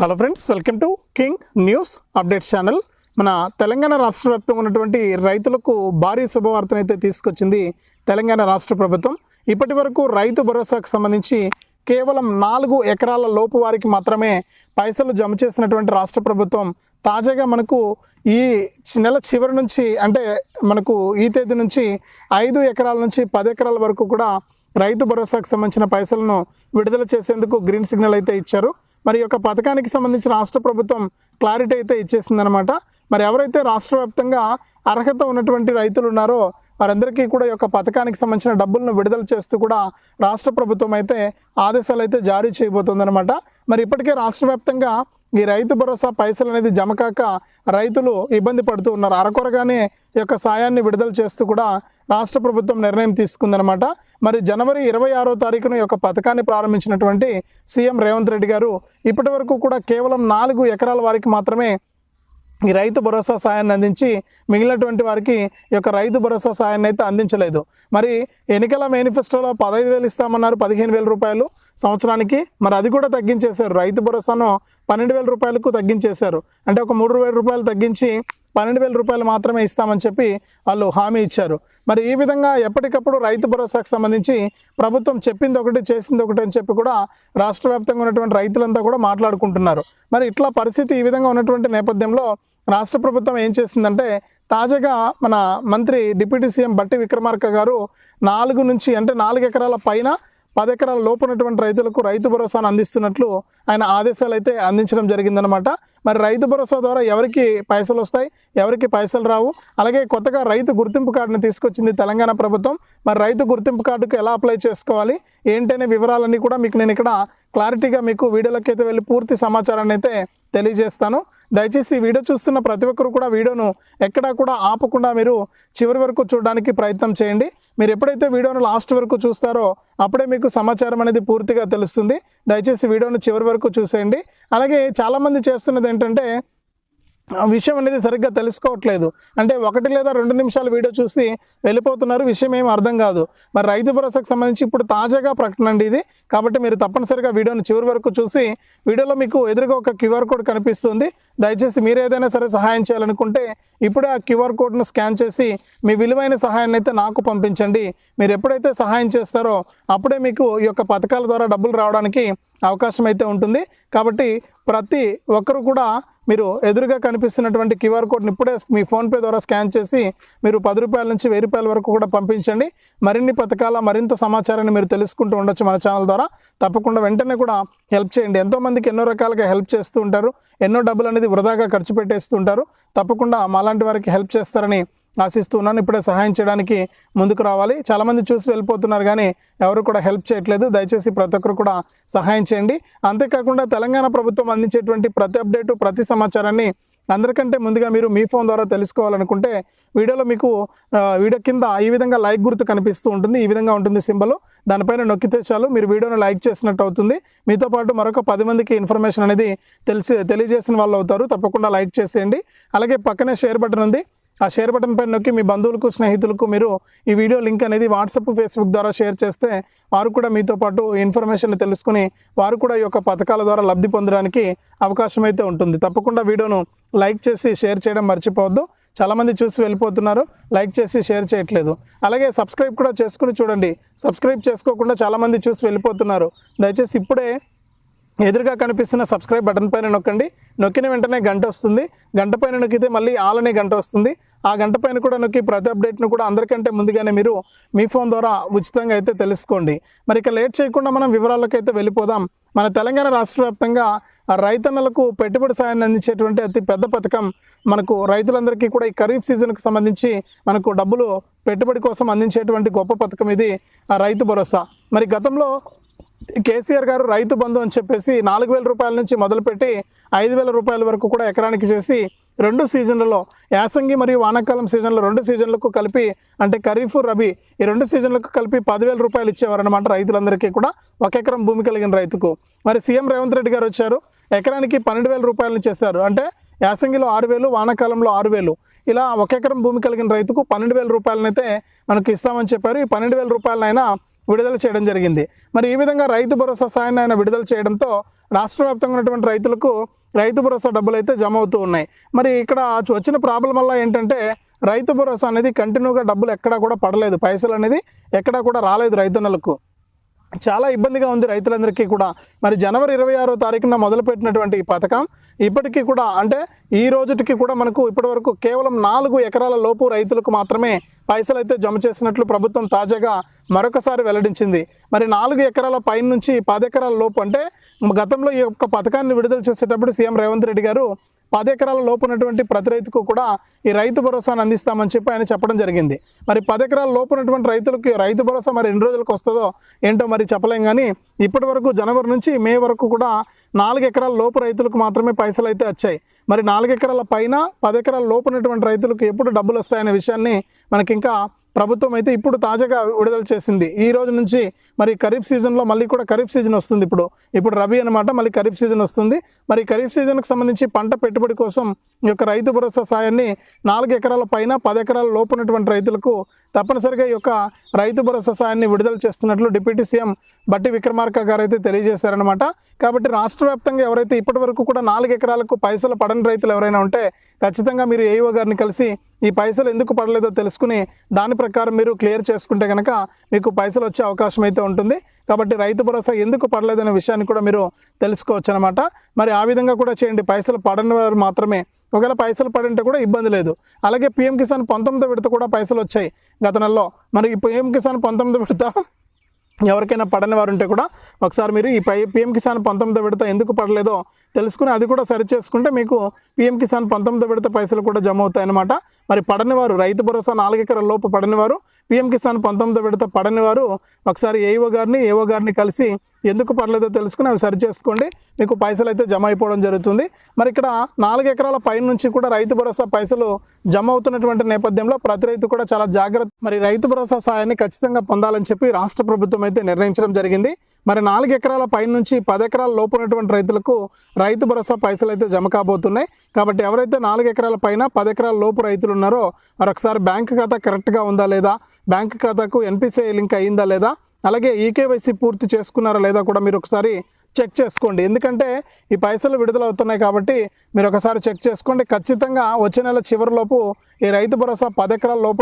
Hello friends welcome to king news update channel మన తెలంగాణ రాష్ట్ర వ్యాప్తంగా ఉన్నటువంటి రైతులకు భారీ శుభవార్తనైతే తీసుకొచ్చింది తెలంగాణ రాష్ట్ర ప్రభుత్వం. ఇప్పటి వరకు రైతు భరోసాకు సంబంధించి కేవలం నాలుగు ఎకరాల లోపు వారికి మాత్రమే పైసలు జమ చేసినటువంటి రాష్ట్ర ప్రభుత్వం తాజాగా మనకు ఈ నెల చివరి నుంచి అంటే మనకు ఈ తేదీ నుంచి ఐదు ఎకరాల నుంచి పది ఎకరాల వరకు కూడా రైతు భరోసాకు సంబంధించిన పైసలను విడుదల చేసేందుకు గ్రీన్ సిగ్నల్ అయితే ఇచ్చారు. మరి యొక్క పథకానికి సంబంధించి రాష్ట్ర ప్రభుత్వం క్లారిటీ అయితే ఇచ్చేసిందనమాట మరి ఎవరైతే రాష్ట్ర వ్యాప్తంగా అర్హత ఉన్నటువంటి రైతులు ఉన్నారో వారందరికీ కూడా యొక్క పథకానికి సంబంధించిన డబ్బులను విడుదల చేస్తూ కూడా రాష్ట్ర ప్రభుత్వం అయితే ఆదేశాలు అయితే జారీ చేయబోతోందనమాట మరి ఇప్పటికే రాష్ట్ర వ్యాప్తంగా ఈ రైతు భరోసా పైసలు అనేది జమ కాక రైతులు ఇబ్బంది పడుతూ ఉన్నారు. అరకొరగానే ఈ యొక్క సాయాన్ని విడుదల చేస్తూ కూడా రాష్ట్ర ప్రభుత్వం నిర్ణయం తీసుకుందనమాట మరి జనవరి ఇరవై ఆరో తారీఖున ఈ యొక్క పథకాన్ని ప్రారంభించినటువంటి సీఎం రేవంత్ రెడ్డి గారు ఇప్పటి వరకు కూడా కేవలం నాలుగు ఎకరాల వారికి మాత్రమే ఈ రైతు భరోసా సాయాన్ని అందించి మిగిలినటువంటి వారికి ఈ యొక్క రైతు భరోసా సాయాన్ని అయితే అందించలేదు. మరి ఎన్నికల మేనిఫెస్టోలో పదహైదు వేలు ఇస్తామన్నారు పదిహేను వేల రూపాయలు సంవత్సరానికి. మరి అది కూడా తగ్గించేశారు. రైతు భరోసాను పన్నెండు వేల రూపాయలకు తగ్గించేశారు. అంటే ఒక మూడు వేల రూపాయలు తగ్గించి పన్నెండు వేల రూపాయలు మాత్రమే ఇస్తామని చెప్పి వాళ్ళు హామీ ఇచ్చారు. మరి ఈ విధంగా ఎప్పటికప్పుడు రైతు భరోసాకు సంబంధించి ప్రభుత్వం చెప్పింది ఒకటి చేసింది ఒకటి అని చెప్పి కూడా రాష్ట్ర వ్యాప్తంగా ఉన్నటువంటి రైతులంతా కూడా మాట్లాడుకుంటున్నారు. మరి ఇట్లా పరిస్థితి ఈ విధంగా ఉన్నటువంటి నేపథ్యంలో రాష్ట్ర ప్రభుత్వం ఏం చేసిందంటే తాజాగా మన మంత్రి డిప్యూటీ సీఎం బట్టి విక్రమార్క గారు నాలుగు నుంచి అంటే నాలుగు ఎకరాల పైన పది ఎకరాల లోపు ఉన్నటువంటి రైతులకు రైతు భరోసాను అందిస్తున్నట్లు ఆయన ఆదేశాలు అయితే అందించడం జరిగిందనమాట మరి రైతు భరోసా ద్వారా ఎవరికి పైసలు వస్తాయి? ఎవరికి పైసలు రావు? అలాగే కొత్తగా రైతు గుర్తింపు కార్డును తీసుకొచ్చింది తెలంగాణ ప్రభుత్వం. మరి రైతు గుర్తింపు కార్డుకు ఎలా అప్లై చేసుకోవాలి? ఏంటనే వివరాలన్నీ కూడా మీకు నేను ఇక్కడ క్లారిటీగా మీకు వీడియోలోకి అయితే వెళ్ళి పూర్తి సమాచారాన్ని అయితే తెలియజేస్తాను. దయచేసి ఈ వీడియో చూస్తున్న ప్రతి ఒక్కరు కూడా వీడియోను ఎక్కడా కూడా ఆపకుండా మీరు చివరి వరకు చూడడానికి ప్రయత్నం చేయండి. మీరు ఎప్పుడైతే వీడియోను లాస్ట్ వరకు చూస్తారో అప్పుడే మీకు సమాచారం అనేది పూర్తిగా తెలుస్తుంది. దయచేసి వీడియోను చివరి వరకు చూసేయండి. అలాగే చాలామంది చేస్తున్నది ఏంటంటే విషయం అనేది సరిగ్గా తెలుసుకోవట్లేదు. అంటే ఒకటి లేదా రెండు నిమిషాలు వీడియో చూసి వెళ్ళిపోతున్నారు విషయం ఏం అర్థం కాదు. మరి రైతు భరోసాకు సంబంధించి ఇప్పుడు తాజాగా ప్రకటన అండి ఇది. కాబట్టి మీరు తప్పనిసరిగా వీడియోని చివరి వరకు చూసి వీడియోలో మీకు ఎదురుగా ఒక క్యూఆర్ కోడ్ కనిపిస్తుంది. దయచేసి మీరు ఏదైనా సరే సహాయం చేయాలనుకుంటే ఇప్పుడే ఆ క్యూఆర్ కోడ్ను స్కాన్ చేసి మీ విలువైన సహాయాన్ని అయితే నాకు పంపించండి. మీరు ఎప్పుడైతే సహాయం చేస్తారో అప్పుడే మీకు ఈ యొక్క పథకాల ద్వారా డబ్బులు రావడానికి అవకాశం అయితే ఉంటుంది. కాబట్టి ప్రతి ఒక్కరు కూడా మీరు ఎదురుగా కనిపిస్తున్నటువంటి క్యూఆర్ కోడ్ని ఇప్పుడే మీ ఫోన్పే ద్వారా స్కాన్ చేసి మీరు పది రూపాయల నుంచి వెయ్యి రూపాయల వరకు కూడా పంపించండి. మరిన్ని పథకాల మరింత సమాచారాన్ని మీరు తెలుసుకుంటూ ఉండొచ్చు మన ఛానల్ ద్వారా. తప్పకుండా వెంటనే కూడా హెల్ప్ చేయండి. ఎంతోమందికి ఎన్నో రకాలుగా హెల్ప్ చేస్తూ ఉంటారు. ఎన్నో డబ్బులు అనేది వృధాగా ఖర్చు పెట్టేస్తూ ఉంటారు. తప్పకుండా మాలాంటి వారికి హెల్ప్ చేస్తారని ఆశిస్తూ ఉన్నాను. ఇప్పుడే సహాయం చేయడానికి ముందుకు రావాలి. చాలామంది చూసి వెళ్ళిపోతున్నారు కానీ ఎవరు కూడా హెల్ప్ చేయట్లేదు. దయచేసి ప్రతి ఒక్కరు కూడా సహాయం చేయండి. అంతేకాకుండా తెలంగాణ ప్రభుత్వం అందించేటువంటి ప్రతి అప్డేటు ప్రతి సమాచారాన్ని అందరికంటే ముందుగా మీరు మీ ఫోన్ ద్వారా తెలుసుకోవాలనుకుంటే వీడియోలో మీకు వీడియో కింద ఈ విధంగా లైక్ గుర్తు కనిపిస్తూ ఉంటుంది ఈ విధంగా ఉంటుంది సింబల్. దానిపైన నొక్కితే చాలు మీరు వీడియోను లైక్ చేసినట్టు అవుతుంది. మీతో పాటు మరొక పది మందికి ఇన్ఫర్మేషన్ అనేది తెలిసి తెలియజేసిన వాళ్ళు అవుతారు. తప్పకుండా లైక్ చేసేయండి. అలాగే పక్కనే షేర్ బటన్ ఉంది. ఆ షేర్ బటన్ పైన నొక్కి మీ బంధువులకు స్నేహితులకు మీరు ఈ వీడియో లింక్ అనేది వాట్సాప్ ఫేస్బుక్ ద్వారా షేర్ చేస్తే వారు కూడా మీతో పాటు ఇన్ఫర్మేషన్ తెలుసుకుని వారు కూడా ఈ యొక్క పథకాల ద్వారా లబ్ధి పొందడానికి అవకాశం అయితే ఉంటుంది. తప్పకుండా వీడియోను లైక్ చేసి షేర్ చేయడం మర్చిపోవద్దు. చాలామంది చూసి వెళ్ళిపోతున్నారు. లైక్ చేసి షేర్ చేయట్లేదు. అలాగే సబ్స్క్రైబ్ కూడా చేసుకుని చూడండి. సబ్స్క్రైబ్ చేసుకోకుండా చాలామంది చూసి వెళ్ళిపోతున్నారు. దయచేసి ఇప్పుడే ఎదురుగా కనిపిస్తున్న సబ్స్క్రైబ్ బటన్ పైన నొక్కండి. నొక్కిన వెంటనే గంట వస్తుంది. గంట పైన నొక్కితే మళ్ళీ ఆల్ అనే గంట వస్తుంది. ఆ గంట పైన కూడా నొక్కి ప్రతి అప్డేట్ను కూడా అందరికంటే ముందుగానే మీరు మీ ఫోన్ ద్వారా ఉచితంగా అయితే తెలుసుకోండి. మరి ఇక లేట్ చేయకుండా మనం వివరాలకైతే వెళ్ళిపోదాం. మన తెలంగాణ రాష్ట్ర వ్యాప్తంగా రైతన్నలకు పెట్టుబడి సాయాన్ని అందించేటువంటి అతి పెద్ద పథకం మనకు రైతులందరికీ కూడా ఈ ఖరీఫ్ సీజన్కు సంబంధించి మనకు డబ్బులు పెట్టుబడి కోసం అందించేటువంటి గొప్ప పథకం ఇది ఆ రైతు భరోసా. మరి గతంలో కేసీఆర్ గారు రైతు బంధు అని చెప్పేసి నాలుగు వేల రూపాయల నుంచి మొదలుపెట్టి ఐదు వేల రూపాయల వరకు కూడా ఎకరానికి చేసి రెండు సీజన్లలో యాసంగి మరియు వానాకాలం సీజన్లో రెండు సీజన్లకు కలిపి అంటే ఖరీఫ్ రబీ ఈ రెండు సీజన్లకు కలిపి పదివేల రూపాయలు ఇచ్చేవారనమాట రైతులందరికీ కూడా ఒక ఎకరం భూమి కలిగిన రైతుకు. మరి సీఎం రేవంత్ రెడ్డి గారు వచ్చారు ఎకరానికి పన్నెండు వేల రూపాయలను చేశారు. అంటే యాసంగిలో ఆరు వేలు వానాకాలంలో ఆరు వేలు. ఇలా ఒక ఎకరం భూమి కలిగిన రైతుకు పన్నెండు వేల రూపాయలనైతే మనకు ఇస్తామని చెప్పారు. ఈ పన్నెండు వేల రూపాయలనైనా విడుదల చేయడం జరిగింది. మరి ఈ విధంగా రైతు భరోసా సాయాన్ని ఆయన విడుదల చేయడంతో రాష్ట్ర వ్యాప్తంగా ఉన్నటువంటి రైతులకు రైతు భరోసా డబ్బులు అయితే జమ అవుతూ ఉన్నాయి. మరి ఇక్కడ వచ్చిన ప్రాబ్లం వల్ల ఏంటంటే రైతు భరోసా అనేది కంటిన్యూగా డబ్బులు ఎక్కడా కూడా పడలేదు. పైసలు అనేది ఎక్కడా కూడా రాలేదు రైతన్నలకు. చాలా ఇబ్బందిగా ఉంది రైతులందరికీ కూడా. మరి జనవరి ఇరవై ఆరో తారీఖున మొదలుపెట్టినటువంటి ఈ పథకం ఇప్పటికీ కూడా అంటే ఈ రోజుటికి కూడా మనకు ఇప్పటివరకు కేవలం నాలుగు ఎకరాల లోపు రైతులకు మాత్రమే పైసలు అయితే జమ చేసినట్లు ప్రభుత్వం తాజాగా మరొకసారి వెల్లడించింది. మరి నాలుగు ఎకరాల పైన నుంచి పది ఎకరాల లోపు అంటే గతంలో ఈ యొక్క పథకాన్ని విడుదల చేసేటప్పుడు సీఎం రేవంత్ రెడ్డి గారు పది ఎకరాల లోపు ఉన్నటువంటి ప్రతి రైతుకు కూడా ఈ రైతు భరోసాను అందిస్తామని చెప్పి ఆయన చెప్పడం జరిగింది. మరి పది ఎకరాల లోపు ఉన్నటువంటి రైతులకు రైతు భరోసా మరి ఎన్ని రోజులకు వస్తుందో ఏంటో మరి చెప్పలేం కానీ ఇప్పటి వరకు జనవరి నుంచి మే వరకు కూడా నాలుగు ఎకరాల లోపు రైతులకు మాత్రమే పైసలు అయితే వచ్చాయి. మరి నాలుగు ఎకరాల పైన పది ఎకరాల లోపు ఉన్నటువంటి రైతులకు ఎప్పుడు డబ్బులు వస్తాయనే విషయాన్ని మనకి ఇంకా ప్రభుత్వం అయితే ఇప్పుడు తాజాగా విడుదల చేసింది. ఈ రోజు నుంచి మరి ఖరీఫ్ సీజన్లో మళ్ళీ కూడా ఖరీఫ్ సీజన్ వస్తుంది ఇప్పుడు. ఇప్పుడు రబీ అనమాట మళ్ళీ ఖరీఫ్ సీజన్ వస్తుంది. మరి ఖరీఫ్ సీజన్కు సంబంధించి పంట పెట్టుబడి కోసం ఈ యొక్క రైతు భరోసా సాయాన్ని నాలుగు ఎకరాల పైన పది ఎకరాల లోపు ఉన్నటువంటి రైతులకు తప్పనిసరిగా ఈ యొక్క రైతు భరోసా సాయాన్ని విడుదల చేస్తున్నట్లు డిప్యూటీ సీఎం బట్టి విక్రమార్క గారు అయితే తెలియజేశారనమాట కాబట్టి రాష్ట్ర వ్యాప్తంగా ఎవరైతే ఇప్పటి వరకు కూడా నాలుగు ఎకరాలకు పైసలు పడని రైతులు ఎవరైనా ఉంటే ఖచ్చితంగా మీరు ఏఈఓ గారిని కలిసి ఈ పైసలు ఎందుకు పడలేదో తెలుసుకుని దాని ప్రకారం మీరు క్లియర్ చేసుకుంటే కనుక మీకు పైసలు వచ్చే అవకాశం అయితే ఉంటుంది. కాబట్టి రైతు భరోసా ఎందుకు పడలేదనే విషయాన్ని కూడా మీరు తెలుసుకోవచ్చు అనమాట మరి ఆ విధంగా కూడా చేయండి. పైసలు పడని వారు మాత్రమే. ఒకవేళ పైసలు పడింటే కూడా ఇబ్బంది లేదు. అలాగే పిఎం కిసాన్ పంతొమ్మిది విడత కూడా పైసలు వచ్చాయి గత నెలలో. మరి పిఎం కిసాన్ పంతొమ్మిది విడత ఎవరికైనా పడని వారు ఉంటే కూడా ఒకసారి మీరు ఈ పై పిఎం కిసాన్ పంతొమ్మిదో విడత ఎందుకు పడలేదో తెలుసుకుని అది కూడా సరి చేసుకుంటే మీకు పిఎం కిసాన్ పంతొమ్మిదో విడత పైసలు కూడా జమ అవుతాయన్నమాట. మరి పడని వారు రైతు భరోసా నాలుగు లోపు పడని వారు పిఎం కిసాన్ పంతొమ్మిదో విడత పడని వారు ఒకసారి ఏఓ గారిని ఏఓ గారిని కలిసి ఎందుకు పర్లేదో తెలుసుకుని అవి సరి చేసుకోండి. మీకు పైసలు అయితే జమ అయిపోవడం జరుగుతుంది. మరి ఇక్కడ నాలుగు ఎకరాల పైన నుంచి కూడా రైతు భరోసా పైసలు జమ అవుతున్నటువంటి నేపథ్యంలో ప్రతి రైతు కూడా చాలా జాగ్రత్త మరి రైతు భరోసా సాయాన్ని ఖచ్చితంగా పొందాలని చెప్పి రాష్ట్ర ప్రభుత్వం అయితే నిర్ణయించడం జరిగింది. మరి నాలుగు ఎకరాల పైన నుంచి పది ఎకరాల లోపు ఉన్నటువంటి రైతులకు రైతు భరోసా పైసలు అయితే జమ కాబోతున్నాయి. కాబట్టి ఎవరైతే నాలుగు ఎకరాల పైన పది ఎకరాల లోపు రైతులు ఉన్నారో మరొకసారి బ్యాంక్ ఖాతా కరెక్ట్గా ఉందా లేదా? బ్యాంక్ ఖాతాకు ఎన్పిసిఐ లింక్ అయ్యిందా లేదా? అలాగే ఈకేవైసీ పూర్తి చేసుకున్నారా లేదా కూడా మీరు ఒకసారి చెక్ చేసుకోండి. ఎందుకంటే ఈ పైసలు విడుదల అవుతున్నాయి కాబట్టి మీరు ఒకసారి చెక్ చేసుకోండి. ఖచ్చితంగా వచ్చే నెల చివరిలోపు ఈ రైతు భరోసా పది ఎకరాల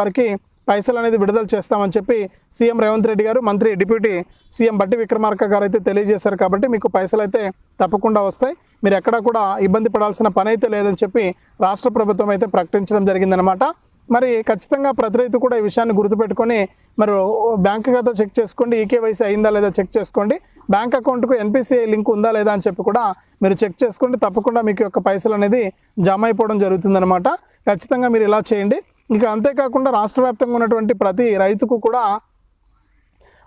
వారికి పైసలు అనేది విడుదల చేస్తామని చెప్పి సీఎం రేవంత్ రెడ్డి గారు మంత్రి డిప్యూటీ సీఎం బట్టి విక్రమార్క గారు అయితే తెలియజేశారు కాబట్టి మీకు పైసలు అయితే తప్పకుండా వస్తాయి. మీరు ఎక్కడా కూడా ఇబ్బంది పడాల్సిన పని అయితే లేదని చెప్పి రాష్ట్ర ప్రభుత్వం అయితే ప్రకటించడం జరిగిందనమాట మరి ఖచ్చితంగా ప్రతి రైతు కూడా ఈ విషయాన్ని గుర్తుపెట్టుకొని మరి బ్యాంక్ ఖాతా చెక్ చేసుకోండి ఈకేవైసీ అయిందా లేదా చెక్ చేసుకోండి. బ్యాంక్ అకౌంట్కు ఎన్పిసిఐ లింక్ ఉందా లేదా అని చెప్పి కూడా మీరు చెక్ చేసుకోండి. తప్పకుండా మీకు యొక్క పైసలు అనేది జమ అయిపోవడం జరుగుతుందన్నమాట. ఖచ్చితంగా మీరు ఇలా చేయండి. ఇంకా అంతేకాకుండా రాష్ట్ర వ్యాప్తంగా ఉన్నటువంటి ప్రతి రైతుకు కూడా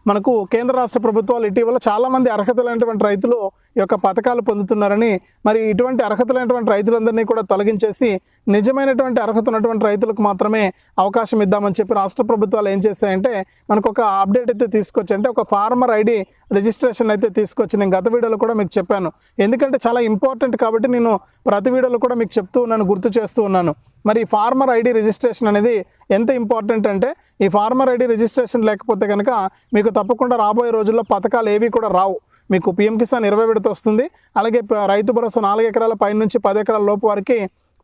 మనకు కేంద్ర రాష్ట్ర ప్రభుత్వాలు ఇటీవల చాలామంది అర్హతలైనటువంటి రైతులు ఈ యొక్క పథకాలు పొందుతున్నారని మరి ఇటువంటి అర్హతలైనటువంటి రైతులందరినీ కూడా తొలగించేసి నిజమైనటువంటి అర్హత ఉన్నటువంటి రైతులకు మాత్రమే అవకాశం ఇద్దామని చెప్పి రాష్ట్ర ప్రభుత్వాలు ఏం చేశాయంటే మనకు ఒక అప్డేట్ అయితే తీసుకొచ్చి అంటే ఒక ఫార్మర్ ఐడి రిజిస్ట్రేషన్ అయితే తీసుకొచ్చి నేను గత వీడియోలో కూడా మీకు చెప్పాను. ఎందుకంటే చాలా ఇంపార్టెంట్ కాబట్టి నేను ప్రతి వీడియోలో కూడా మీకు చెప్తూ ఉన్నాను గుర్తు చేస్తూ ఉన్నాను. మరి ఫార్మర్ ఐడి రిజిస్ట్రేషన్ అనేది ఎంత ఇంపార్టెంట్ అంటే ఈ ఫార్మర్ ఐడి రిజిస్ట్రేషన్ లేకపోతే కనుక మీకు తప్పకుండా రాబోయే రోజుల్లో పథకాలు ఏవి కూడా రావు. మీకు పిఎం కిసాన్ ఇరవై విడత వస్తుంది. అలాగే రైతు భరోసా నాలుగు ఎకరాల పై నుంచి పది ఎకరాల లోపు వారికి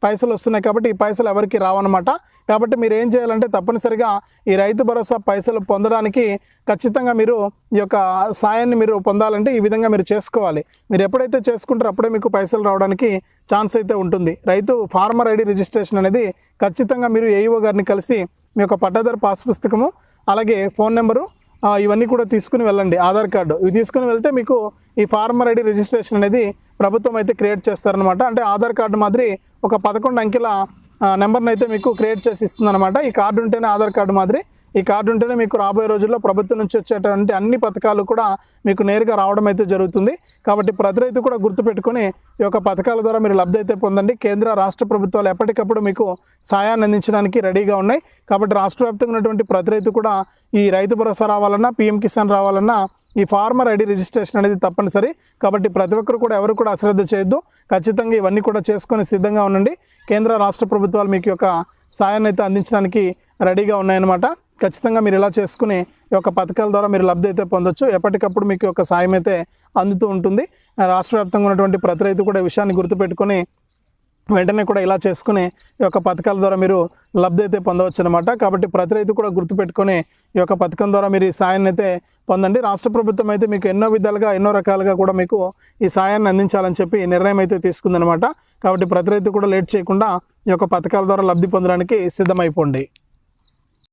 పైసలు వస్తున్నాయి కాబట్టి ఈ పైసలు ఎవరికి రావన్నమాట. కాబట్టి మీరు ఏం చేయాలంటే తప్పనిసరిగా ఈ రైతు భరోసా పైసలు పొందడానికి ఖచ్చితంగా మీరు ఈ యొక్క సాయాన్ని మీరు పొందాలంటే ఈ విధంగా మీరు చేసుకోవాలి. మీరు ఎప్పుడైతే చేసుకుంటారో అప్పుడే మీకు పైసలు రావడానికి ఛాన్స్ అయితే ఉంటుంది. రైతు ఫార్మర్ ఐడి రిజిస్ట్రేషన్ అనేది ఖచ్చితంగా మీరు ఏఈఓ గారిని కలిసి మీ యొక్క పట్టాదారు పాస్ పుస్తకము అలాగే ఫోన్ నెంబరు ఇవన్నీ కూడా తీసుకుని వెళ్ళండి. ఆధార్ కార్డు ఇవి తీసుకుని వెళ్తే మీకు ఈ ఫార్మర్ ఐడి రిజిస్ట్రేషన్ అనేది ప్రభుత్వం అయితే క్రియేట్ చేస్తారనమాట అంటే ఆధార్ కార్డు మాదిరి ఒక పదకొండు అంకెల నెంబర్ని అయితే మీకు క్రియేట్ చేసి ఇస్తుందన్నమాట. ఈ కార్డు ఉంటేనే ఆధార్ కార్డు మాదిరి ఈ కార్డు ఉంటేనే మీకు రాబోయే రోజుల్లో ప్రభుత్వం నుంచి వచ్చేటువంటి అన్ని పథకాలు కూడా మీకు నేరుగా రావడం అయితే జరుగుతుంది. కాబట్టి ప్రతి రైతు కూడా గుర్తుపెట్టుకుని ఈ యొక్క పథకాల ద్వారా మీరు లబ్ధి అయితే పొందండి. కేంద్ర రాష్ట్ర ప్రభుత్వాలు ఎప్పటికప్పుడు మీకు సాయాన్ని అందించడానికి రెడీగా ఉన్నాయి. కాబట్టి రాష్ట్ర వ్యాప్తంగా ఉన్నటువంటి ప్రతి రైతు కూడా ఈ రైతు భరోసా రావాలన్నా పీఎం కిసాన్ రావాలన్నా ఈ ఫార్మర్ ఐడి రిజిస్ట్రేషన్ అనేది తప్పనిసరి. కాబట్టి ప్రతి ఒక్కరు కూడా ఎవరు కూడా అశ్రద్ధ చేయొద్దు. ఖచ్చితంగా ఇవన్నీ కూడా చేసుకొని సిద్ధంగా ఉండండి. కేంద్ర రాష్ట్ర ప్రభుత్వాలు మీకు యొక్క సాయాన్ని అయితే అందించడానికి రెడీగా ఉన్నాయన్నమాట. ఖచ్చితంగా మీరు ఇలా చేసుకుని ఈ యొక్క పథకాల ద్వారా మీరు లబ్ధి అయితే పొందొచ్చు. ఎప్పటికప్పుడు మీకు యొక్క సాయం అయితే అందుతూ ఉంటుంది. రాష్ట్ర వ్యాప్తంగా ఉన్నటువంటి ప్రతి రైతు కూడా ఈ విషయాన్ని గుర్తుపెట్టుకొని వెంటనే కూడా ఇలా చేసుకుని ఈ యొక్క పథకాల ద్వారా మీరు లబ్ధి అయితే పొందవచ్చు అనమాట కాబట్టి ప్రతి రైతు కూడా గుర్తుపెట్టుకొని ఈ యొక్క పథకం ద్వారా మీరు ఈ సాయాన్ని అయితే పొందండి. రాష్ట్ర ప్రభుత్వం అయితే మీకు ఎన్నో విధాలుగా ఎన్నో రకాలుగా కూడా మీకు ఈ సాయాన్ని అందించాలని చెప్పి నిర్ణయం అయితే తీసుకుందనమాట కాబట్టి ప్రతి రైతు కూడా లేట్ చేయకుండా ఈ యొక్క పథకాల ద్వారా లబ్ధి పొందడానికి సిద్ధమైపోండి.